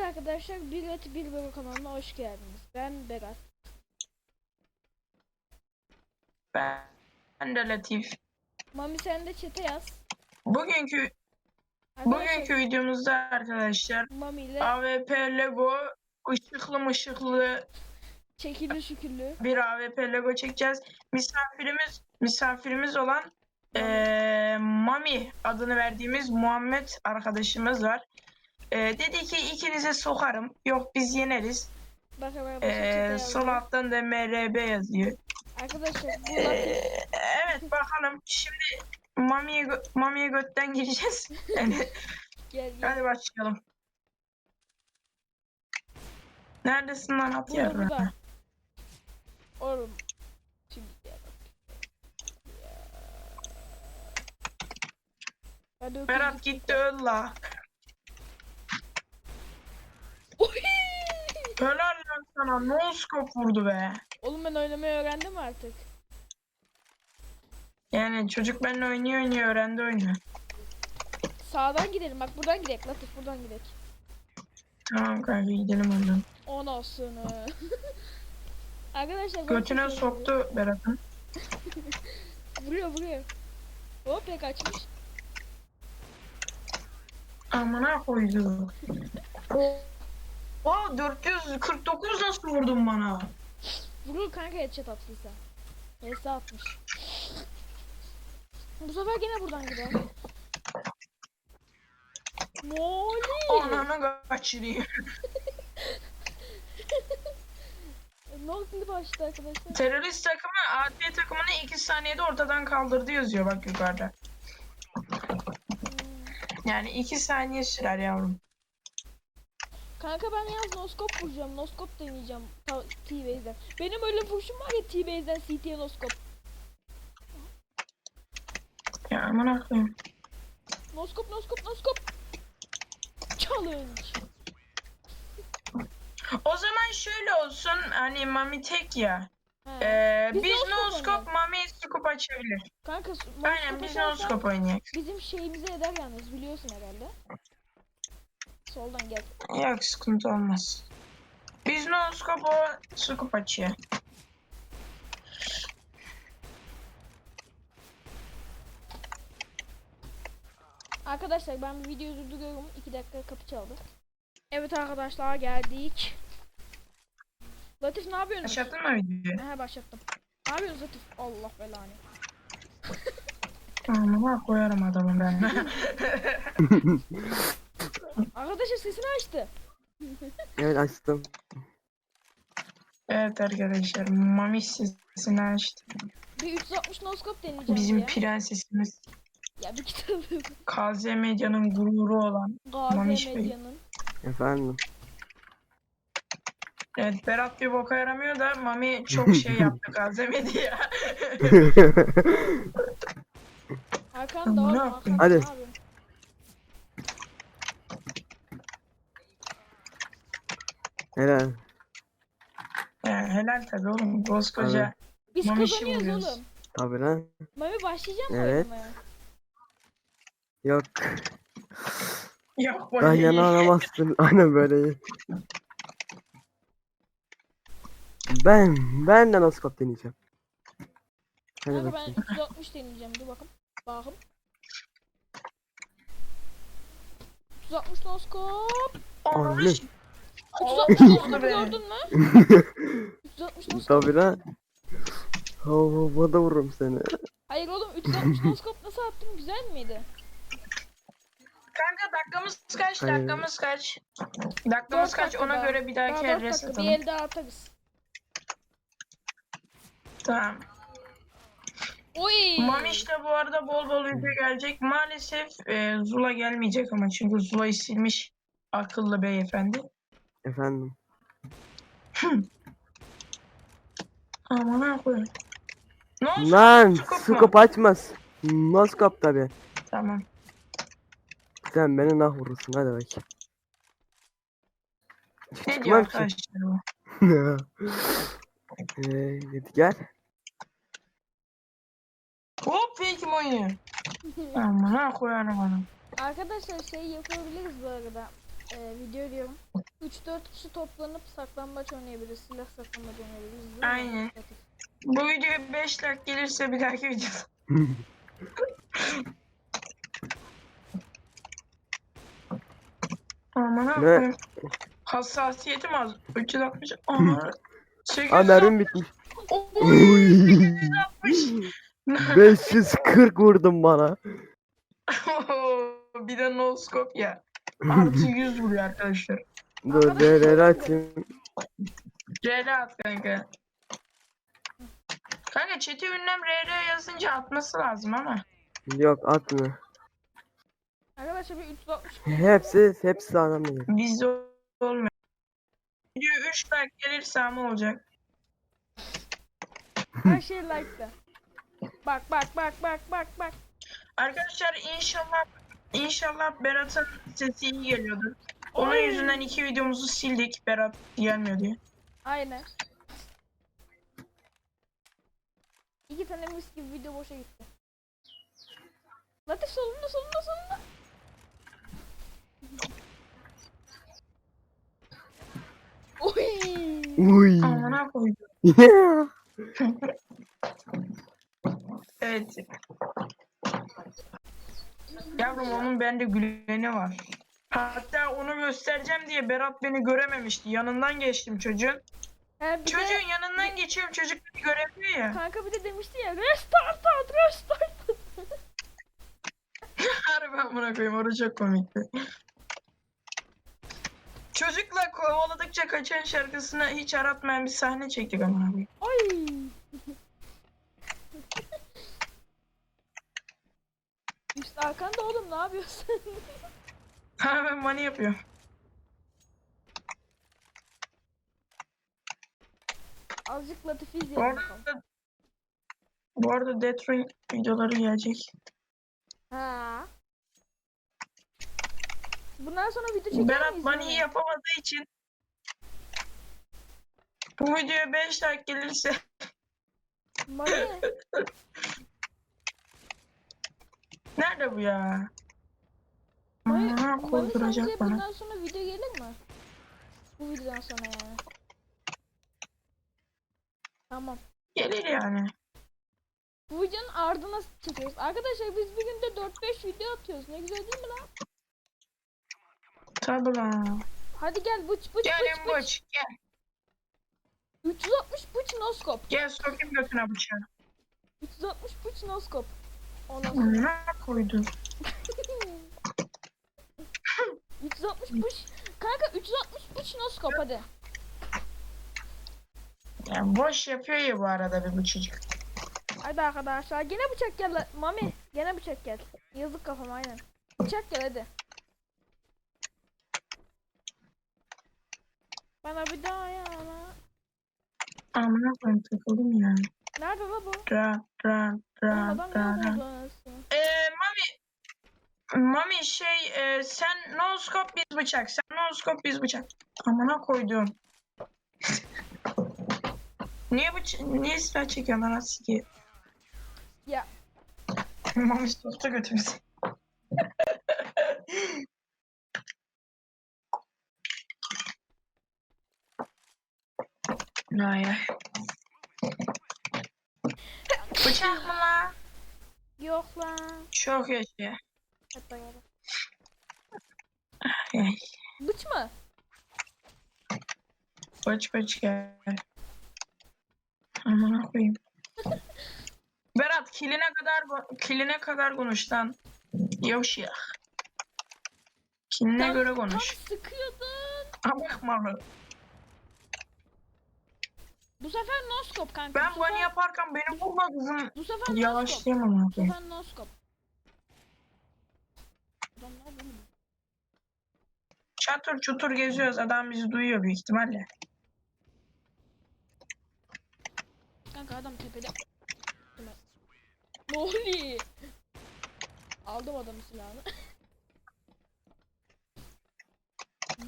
Evet arkadaşlar bir et bir bebek kanalına hoş geldiniz. Ben Berat. Ben, ben de Latif. Mami sen de çete yaz. Bugünkü Arkadaşlar, bugünkü videomuzda arkadaşlar Mami ile AWP Lego ışıklı mışıklı çekili şükürlü. bir AWP Lego çekeceğiz. Misafirimiz misafirimiz olan eee, Mami adını verdiğimiz Muhammed arkadaşımız var. Eee, dedi ki ikinize sokarım. Yok biz yeneriz. Bak hemen çete yazdım. sol alttan da MRB yazıyor. Arkadaşlar bu Latif. evet bakalım şimdi Mami'ye gö- Mami'ye götten gireceğiz. Yani Gel gel. Hadi başlayalım. Neredesin lan at Burada. Oğlum. Şimdi ya bak. Ya. Hadi öpeyim. Berat gitti öl la. Oy! Helal lan sana. No scope vurdu be. Oğlum ben oynamayı öğrendim artık. Yani çocuk benimle oynuyor oynuyor öğrendi oyunu. Sağdan gidelim bak buradan gidelim Latif buradan gidelim. Tamam kanka gidelim oradan. On olsun. Arkadaşlar Götüne soktu Berat'ın. Vuruyor vuruyor. Hop ya kaçmış. Amına koydu. O Aa 449 nasıl vurdun bana? Vurur kanka headshot attıysa. HS atmış. Bu sefer gene buradan gider. Moli. Ananı kaçırıyor. Ne oldu şimdi başladı arkadaşlar? Terörist takımı AT takımını 2 saniyede ortadan kaldırdı yazıyor bak yukarıda. Hmm. Yani 2 saniye sürer yavrum. Kanka ben yalnız noskop vuracağım. Noskop deneyeceğim. T-Base'den. Benim öyle vuruşum var ya T-Base'den CT'ye noskop. Ya aman koyayım. Noskop noskop noskop. Challenge. O zaman şöyle olsun hani Mami tek ya. He. Ee, Biz biz no scope no scope oynayalım. Mami scope açabilir. Kanka Aynen noskop biz no açarsan scope oynayalım. Bizim şeyimize eder yalnız biliyorsun herhalde. Soldan gel. Yok sıkıntı olmaz. Biz no scope o scope açıyor. Arkadaşlar ben bir video durduruyorum. 2 dakika kapı çaldı. Evet arkadaşlar geldik. Latif ne yapıyorsunuz? Başlattın mı videoyu? He başlattım. Ne yapıyorsunuz Latif? Allah belanı. Amına koyarım adamı ben. Arkadaşlar sesini açtı. Evet açtım. evet arkadaşlar Mami sesini açtı. Bir 360 noskop deneyeceğim Bizim ya. prensesimiz Ya bir kitabı. KZ Medya'nın gururu olan. Mamiş Bey. Medya'nın. Efendim. Evet Berat bir boka yaramıyor da Mami çok şey yaptı KZ Medya. Hakan da Ne var. yapayım? Hakan Hadi. ne yapıyorsun? Helal. Yani helal tabii oğlum koskoca. Biz Mami işi kazanıyoruz vuruyoruz. oğlum. Tabi lan. Mami başlayacak mı Evet. oynamaya? Yok. Yok Ben böyle yana alamazsın. Aynen böyle. Ben, ben de noskop deneyeceğim. Hadi Kanka ben bakayım. 360 deneyeceğim. Dur bakın. Bakın. 360 noskop. Anne. S- 360 Oh, noskopu be. gördün mü? 360 noskop. Tabi lan. Hava havada vururum seni. Hayır oğlum 360 noskop nasıl attın? Güzel miydi? Kanka dakikamız kaç? Hayır. Dakikamız kaç? Dakikamız Dört kaç? dakika Ona daha. göre bir Daha dahaki 4 el res dakika. Bir atalım. el daha atarız. Tamam. Oy. Mamiş de bu arada bol bol video gelecek. Maalesef e, Zula gelmeyecek ama çünkü Zula'yı silmiş akıllı beyefendi. Efendim. Aman ha koyayım. Ne olsun? Lan Scope açmaz. Noskop tabi. Tamam. Sen beni nah vurursun hadi bakayım. Ne diyor arkadaşlar bu? Eee hadi gel. Hop fake mi oynuyor? Aman ha koyarım onu. Arkadaşlar şey yapabiliriz bu arada. Ee, video diyorum. 3-4 kişi toplanıp saklambaç oynayabiliriz. Silah saklambaç oynayabiliriz. Aynen. Bu videoya 5 like gelirse bir dahaki videoda. Aman Ne? Hassasiyetim az. 360. Aman. 860. Aa mermim bitmiş. Oy. Uy. 540 vurdum bana. bir de no scope ya. Artı 100 vuruyor arkadaşlar. Dur DRL açayım. RR at kanka. Kanka chat'e ünlem RR yazınca atması lazım ama. Yok atmıyor. Arkadaşlar bir 360 Hepsi hepsi adam değil. Bizde olmuyor. Video 3 like gelirse ama olacak. her şey like'da. Bak bak bak bak bak bak. Arkadaşlar inşallah inşallah Berat'ın sesi iyi geliyordur. Onun Oy. yüzünden iki videomuzu sildik Berat gelmiyor diye. Aynen. İki tane mis gibi video boşa gitti. Latif solunda solunda solunda. Oy. Uy. Amına koydum. Evet. Yavrum onun bende güleni var. Hatta onu göstereceğim diye Berat beni görememişti. Yanından geçtim çocuğun. Ha, bir de Çocuğun yanından geçiyorum çocuk beni göremiyor ya. kanka bir de demişti ya restart at restart at. Harbi amına koyayım orası çok komikti. Çocukla kovaladıkça kaçan şarkısını hiç aratmayan bir sahne çektik amına koyayım. Oy. İşte arkanda oğlum ne yapıyorsun? Ha ben money yapıyorum. Azıcık Latif'i Bu izleyelim bakalım. arada, bu arada Detroit videoları gelecek. Ha. Bundan sonra video çeker Berat miyiz? money yani? yapamadığı için bu videoya 5 like gelirse Mani. nerede bu ya? Amına Mani koyduracak bana. bundan sonra video gelir mi? Bu videodan sonra yani. Tamam. Gelir yani. Bu videonun ardına çekiyoruz. Arkadaşlar biz bir günde 4-5 video atıyoruz. Ne güzel değil mi lan? Tabi lan. Hadi gel bıç bıç Gel bıç bıç. Emboç gel. 360 bıç noskop. Gel sokayım götüne bıçağı. 360 bıç noskop. Amına koydum. 360 bıç. Kanka 360 bıç noskop hadi. Yani boş yapıyor ya bu arada bir bu çocuk. Hadi arkadaşlar gene bıçak gel. Mami gene bıçak gel. Yazık kafam aynen. Bıçak gel hadi. Bana bir daha yana. Amına koyayım takıldım ya. Nerede la bu? Ra ra ra ra ra. Anasını? Mami şey e, sen no scope biz bıçak. Sen no scope biz bıçak. Amına koydum. niye bıç niye silah çekiyorsun lan aski? Ya Mami soktu götümüzü. Ay ay. Bıçak mı la? yok lan. Çok yaşa. Gel. Ay. Bıç mı? Baç baç gel. Amına koyayım. Berat kiline kadar kiline kadar konuş lan. Yavuş ya. Kiline Tam- göre Tam konuş. sıkıyordun. Amık malı. Bu sefer noskop kanka. Ben bu bunu sefer, yaparken beni vurma kızım. bu sefer noskop. Yavaşlayayım amına Bu sefer noskop. Adam ne yapıyor oğlum? Çatır çutur geziyoruz. Adam bizi duyuyor büyük ihtimalle. Kanka adam tepede. Ne oluyor? Aldım adamın silahını.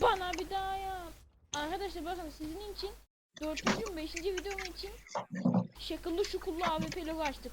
Bana bir daha yap. Arkadaşlar bakın sizin için 4. 5. videom için şakıllı şukullu AWP logo açtık.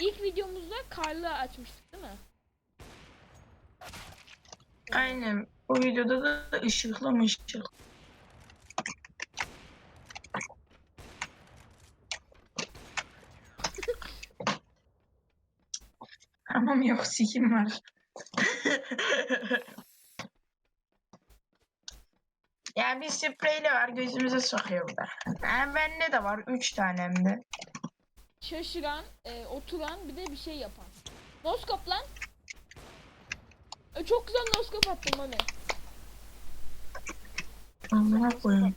İlk videomuzda karlı açmıştık değil mi? Aynen. Bu videoda da ışıklı mı ışık? Tamam yok sikim var. ya bir spreyle var gözümüze sokuyor bu da. Ha, bende de var 3 tane hem de. Şaşıran, e, oturan bir de bir şey yapan. Noskop lan. E, çok güzel noskop attım Mami. Amına koyayım.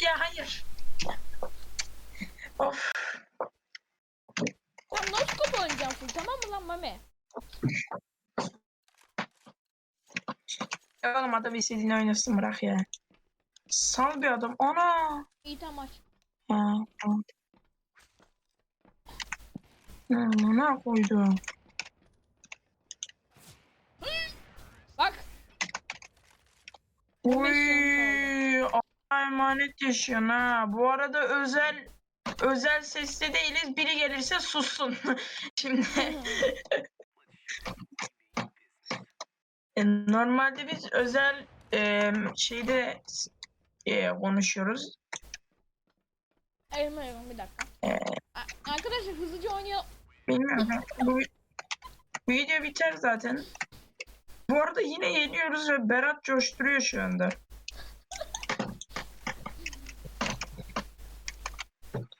Ya hayır. Of. Sen noskop oynayacaksın tamam mı lan Mami? Ya oğlum adam istediğini oynasın bırak ya. Sal bir adam. Ana. İyi tamam aç. Ha, tamam. Amına koydum. Bak Uy, Allah'a emanet yaşıyorsun ha. Bu arada özel özel sesli değiliz. Biri gelirse sussun. Şimdi e, normalde biz özel e, şeyde e, konuşuyoruz. Elma elma bir dakika. A- Arkadaşlar hızlıca oynayalım. Bilmiyorum. Bu, bu video biter zaten. Bu arada yine yeniyoruz ve Berat coşturuyor şu anda.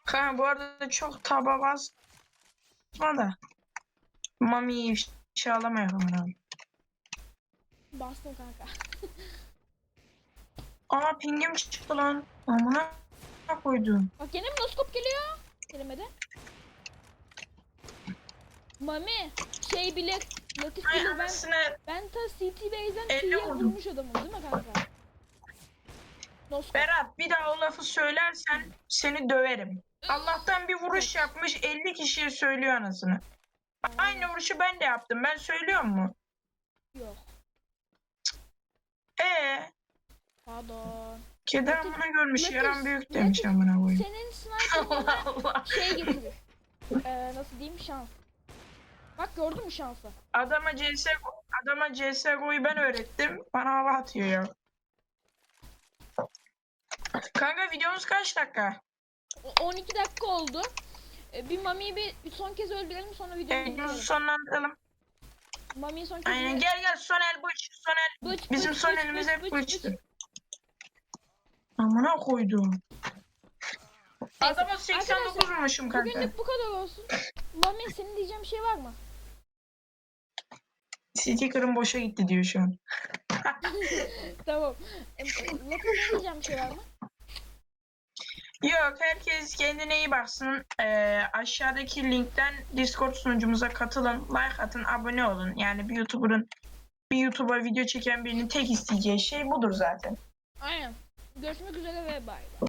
Kanka bu arada çok taba basma da. Mami'yi ifşalamayalım abi. Bastım kanka. Aa pingim çıktı lan. Amına koydum. Bak yine mi noskop geliyor? Kelimede. Mami şey bilir. Latif Ay ben, anasını ben ta CT Base'den Elle T'ye vurdum. vurmuş adamım değil mi kanka? Noskop. Berat bir daha o lafı söylersen seni döverim. Allah'tan bir vuruş yapmış 50 kişiye söylüyor anasını. Aynı vuruşu ben de yaptım. Ben söylüyor mu? Yok. Ee, Pardon. kedi Latif- amına görmüş Latif- yaran büyük demiş Latif- amına koyayım. Senin sniper Allah bana Allah. şey getirir. Ee, nasıl diyeyim şans. Bak gördün mü şansı? Adama CSGO, adama CSGO'yu ben öğrettim. Bana hava atıyor ya. Kanka videomuz kaç dakika? O- 12 dakika oldu. Ee, bir Mami'yi bir, bir son kez öldürelim sonra videomuzu Videomuzu bitirelim. sonlandıralım. Mami'yi son kez Aynen öldürelim. gel gel Sonel bıç. Sonel Bıç, bizim bıç, son bıç, elimiz bıç, hep bıç, bıç. Amına koydum. Adama 89 vurmuşum kanka. Bugünlük bu kadar olsun. Mami senin diyeceğim bir şey var mı? Sticker'ım boşa gitti diyor şu an. tamam. Latif ne diyeceğim bir şey var mı? Yok herkes kendine iyi baksın. Ee, aşağıdaki linkten Discord sunucumuza katılın. Like atın, abone olun. Yani bir YouTuber'ın bir YouTube'a video çeken birinin tek isteyeceği şey budur zaten. Aynen. Görüşmek üzere ve bay.